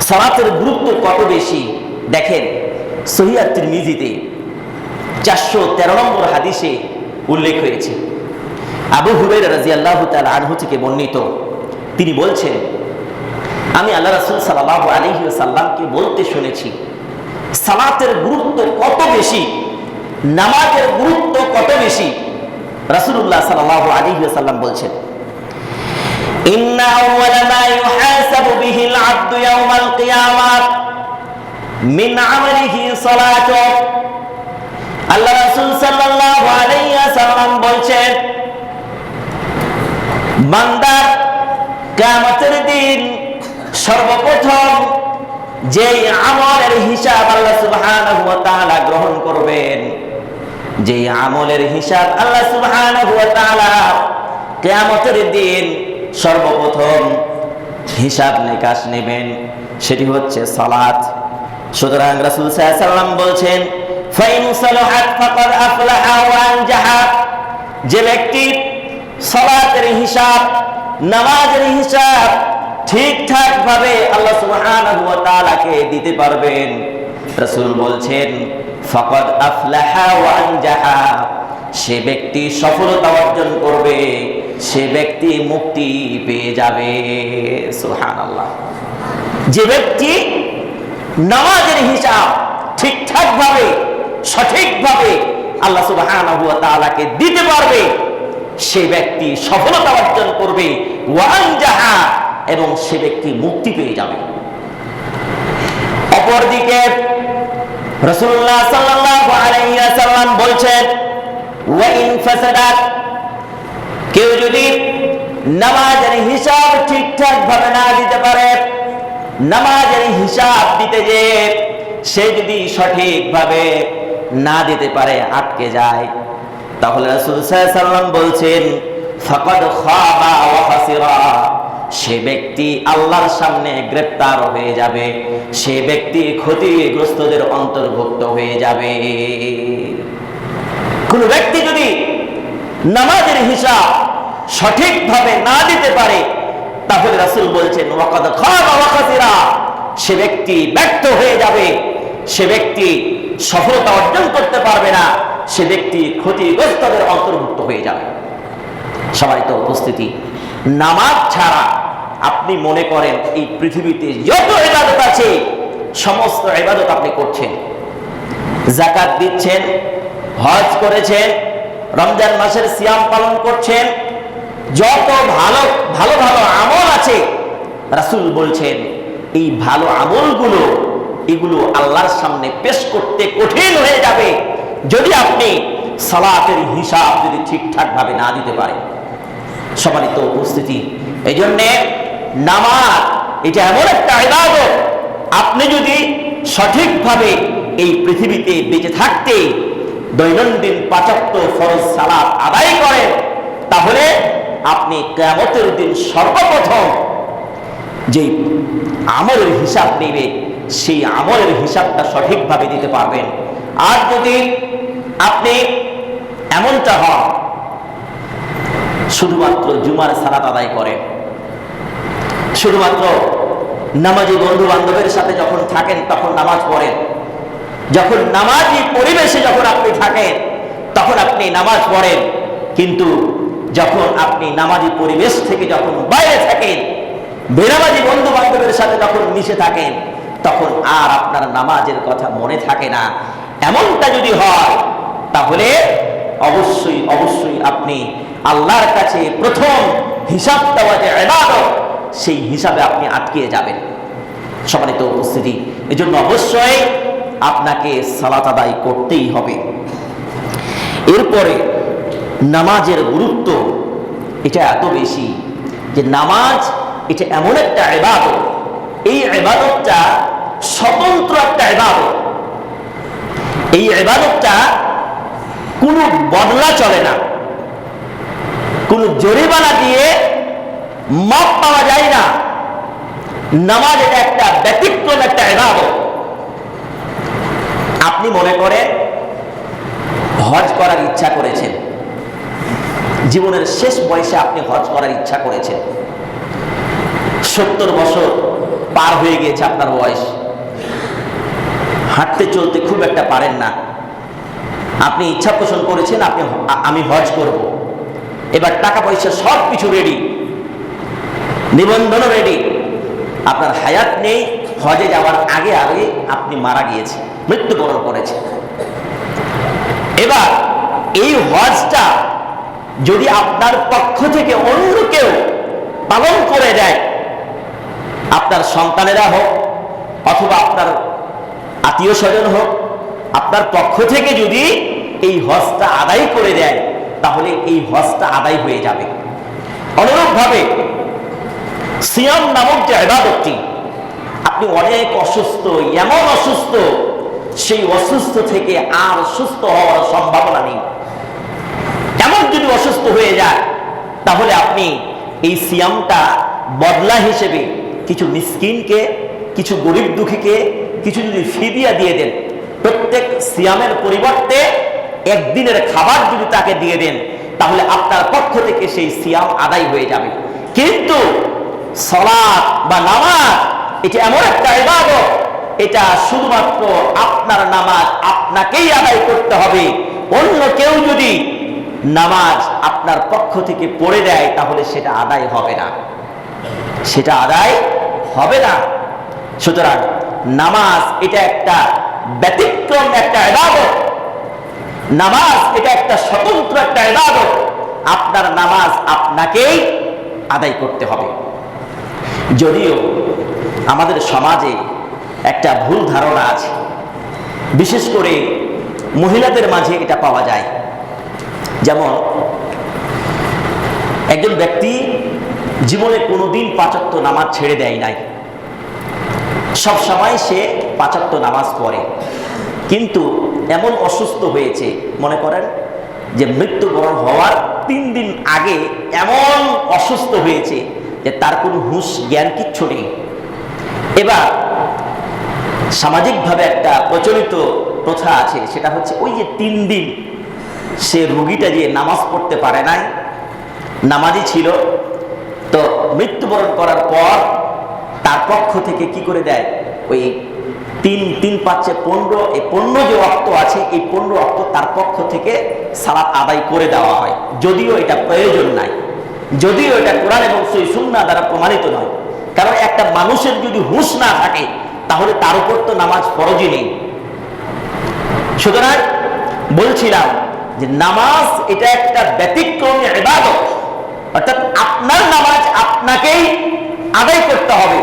সালাতের গুরুত্ব কত বেশি? দেখেন সহিয়াত্রির মিজিতে চারশো তেরো নম্বর হাদিসে উল্লেখ হয়েছে। আবু হুবের রাজি আল্লাহ তাল আনহু থেকে বর্ণিত। তিনি বলছেন, আমি আল্লাহ রাসুল সাল্লাহ আলহি সাল্লামকে বলতে শুনেছি, সালাতের গুরুত্ব কত বেশি? নামাজের গুরুত্ব কত বেশি? রাসুল্লাহ সাল্লাহ আলহি সাল্লাম বলছেন إن أول ما يحاسب به العبد يوم القيامة من عمله صلاته আল্লাহ রাসূল সাল্লাল্লাহু আলাইহি ওয়াসাল্লাম বলছেন বান্দার কিয়ামতের দিন সর্বপ্রথম যেই আমলের হিসাব আল্লাহ সুবহানাহু ওয়া তাআলা গ্রহণ করবেন যেই আমলের হিসাব আল্লাহ সুবহানাহু ওয়া তাআলা কিয়ামতের দিন সর্বপ্রথম হিসাব নিকাশ নেবেন, সেটি হচ্ছে সালাত। সুতরাং রাসূল ওয়াসাল্লাম বলছেন যে ব্যক্তি সালাতের হিসাব, নামাজের হিসাব ঠিকঠাক ভাবে আল্লাহ সুবহানাহু ওয়া তাআলাকে দিতে পারবেন। রাসূল বলছেন, ফাকাদ আফলাহা ওয়া আনজাহা। সে ব্যক্তি সফলতা অর্জন করবে। সে ব্যক্তি মুক্তি পেয়ে যাবে। সুবহানাল্লাহ। যে ব্যক্তি নামাজের হিসাব ঠিকঠাক ভাবে সঠিকভাবে আল্লাহ সুবহানাহু ওয়া তাআলাকে দিতে পারবে, সে ব্যক্তি সফলতা অর্জন করবে ওয়ান জাহা এবং সে ব্যক্তি মুক্তি পেয়ে যাবে। অপরদিকে রাসূলুল্লাহ সাল্লাল্লাহু আলাইহি ওয়াসাল্লাম বলছেন, ওয়া ইন ফাসাদাত কেউ যদি নামাজের হিসাব ঠিকঠাক ভাবে না দিতে পারে, নামাজের হিসাব দিতে যে সে যদি সঠিকভাবে না দিতে পারে, আটকে যায়। তাহলে রাসূল সাল্লাম বলছেন, ফাকাদ খাবা ওয়া খাসিরা। সে ব্যক্তি আল্লাহর সামনে গ্রেপ্তার হয়ে যাবে। সে ব্যক্তি ক্ষতিগ্রস্তদের অন্তর্ভুক্ত হয়ে যাবে। কোন ব্যক্তি যদি নামাজের হিসাব সঠিকভাবে না দিতে পারে, তাহলে রাসূল বলছেন সে ব্যক্তি ব্যর্থ হয়ে যাবে, সে ব্যক্তি সফলতা অর্জন করতে পারবে না, সে ব্যক্তি ক্ষতিগ্রস্তদের অন্তর্ভুক্ত হয়ে যাবে। সবাই তো উপস্থিতি। নামাজ ছাড়া আপনি মনে করেন এই পৃথিবীতে যত ইবাদত আছে, সমস্ত ইবাদত আপনি করছেন। জাকাত দিচ্ছেন, হজ করেছেন, রমজান মাসের সিয়াম পালন করছেন যত ভালো ভালো ভালো আমল আছে, রাসূল বলছেন, এই ভালো আমলগুলো, এগুলো আল্লাহর সামনে পেশ করতে কঠিন হয়ে যাবে। যদি আপনি সালাতের হিসাব যদি ঠিকঠাক ভাবে না দিতে পারেন সবারই তো উপস্থিতি এই জন্যে নামাজ, এটা এমন একটা ইবাদত। আপনি যদি সঠিকভাবে এই পৃথিবীতে বেঁচে থাকতে দৈনন্দিন পাচক্য ফরজ সালাত আদায় করেন, তাহলে আপনি কেমতের দিন সর্বপ্রথম যে আমলের হিসাব নেবে, সেই আমলের হিসাবটা সঠিকভাবে দিতে পারবেন। আর যদি আপনি এমনটা হন, শুধুমাত্র জুমার সালাত আদায় করেন, শুধুমাত্র নামাজি বন্ধু বান্ধবের সাথে যখন থাকেন, তখন নামাজ পড়েন, যখন নামাজি পরিবেশে যখন আপনি থাকেন, তখন আপনি নামাজ পড়েন, কিন্তু যখন আপনি নামাজি পরিবেশ থেকে যখন বাইরে থাকেন, বেনামাজি বন্ধু বান্ধবের সাথে যখন মিশে থাকেন, তখন আর আপনার নামাজের কথা মনে থাকে না। এমনটা যদি হয়, তাহলে অবশ্যই অবশ্যই আপনি আল্লাহর কাছে প্রথম হিসাব দেওয়া যে সেই হিসাবে আপনি আটকিয়ে যাবেন। সম্মানিত উপস্থিতি এই জন্য অবশ্যই আপনাকে সালাত আদায় করতেই হবে। এরপরে নামাজের গুরুত্ব এটা এত বেশি যে নামাজ এটা এমন একটা ইবাদত। এই ইবাদতটা স্বতন্ত্র একটা ইবাদত। এই ইবাদতটা কোনো বদলা চলে না। কোনো জরিমানা দিয়ে মাপ পাওয়া যায় না। নামাজ এটা একটা ব্যতিক্রম একটা ইবাদত। আপনি মনে করেন হজ করার ইচ্ছা করেছেন। জীবনের শেষ বয়সে আপনি হজ করার ইচ্ছা করেছেন। সত্তর বছর পার হয়ে গিয়েছে আপনার বয়স। হাঁটতে চলতে খুব একটা পারেন না। আপনি ইচ্ছা পোষণ করেছেন, আপনি আমি হজ করব। এবার টাকা পয়সা সব কিছু রেডি নিবন্ধনও রেডি আপনার হায়াত নেই, হজে যাওয়ার আগে আগে আপনি মারা গিয়েছেন, মৃত্যুবরণ করেছেন। এবার এই হজটা যদি আপনার পক্ষ থেকে অন্য কেউ পালন করে দেয়, আপনার সন্তানেরা হোক অথবা আপনার আত্মীয় স্বজন হোক, আপনার পক্ষ থেকে যদি এই হজটা আদায় করে দেয়, তাহলে এই হজটা আদায় হয়ে যাবে। অনুরূপভাবে সিয়াম নামক যে ইবাদতটি, আপনি অনেক অসুস্থ, এমন অসুস্থ, সেই অসুস্থ থেকে আর সুস্থ হওয়ার সম্ভাবনা নেই। এমন যদি অসুস্থ হয়ে যায়, তাহলে আপনি এই সিয়ামটা বদলা হিসেবে কিছু মিসকিনকে, কিছু গরিব দুঃখীকে, কিছু যদি ফিদিয়া দিয়ে দেন, প্রত্যেক সিয়ামের পরিবর্তে একদিনের খাবার যদি তাকে দিয়ে দেন, তাহলে আপনার পক্ষ থেকে সেই সিয়াম আদায় হয়ে যাবে। কিন্তু সলাৎ বা নামাজ, এটা এমন একটা ইবাদত, এটা শুধুমাত্র আপনার নামাজ আপনাকেই আদায় করতে হবে। অন্য কেউ যদি নামাজ আপনার পক্ষ থেকে পড়ে দেয়, তাহলে সেটা আদায় হবে না। সেটা আদায় হবে না। সুতরাং নামাজ এটা একটা ব্যতিক্রম একটা ইবাদত। নামাজ এটা একটা স্বতন্ত্র একটা ইবাদত। আপনার নামাজ আপনাকেই আদায় করতে হবে। যদিও আমাদের সমাজে একটা ভুল ধারণা আছে। বিশেষ করে মহিলাদের মাঝে এটা পাওয়া যায়। যেমন, একজন ব্যক্তি জীবনে কোনোদিন পাঁচাত্ত নামাজ ছেড়ে দেয় নাই। সব সময় সে পাঁচাত্ত নামাজ পড়ে। কিন্তু এমন অসুস্থ হয়েছে, মনে করেন, যে মৃত্যুবরণ হওয়ার তিন দিন আগে এমন অসুস্থ হয়েছে যে তার কোনো হুঁশ, জ্ঞান কিচ্ছু নেই। এবার সামাজিকভাবে একটা প্রচলিত প্রথা আছে, সেটা হচ্ছে ওই যে তিন দিন সে রুগীটা যে নামাজ পড়তে পারে নাই নামাজি ছিল, তো মৃত্যুবরণ করার পর তার পক্ষ থেকে কি করে দেয়? ওই তিন তিন পাঁচে পনেরো, এই পনেরো যে রক্ত আছে, এই পনেরো রক্ত তার পক্ষ থেকে সালাত আদায় করে দেওয়া হয়। যদিও এটা প্রয়োজন নাই, যদিও এটা কোরআন এবং সই সুন্না দ্বারা প্রমাণিত নয়। কারণ একটা মানুষের যদি হুঁশ না থাকে, তাহলে তার উপর তো নামাজ ফরজই নেই। সুতরাং বলছিলাম যে নামাজ এটা একটা ব্যতিক্রমী ইবাদত। অর্থাৎ আপনার নামাজ আপনাকেই আদায় করতে হবে।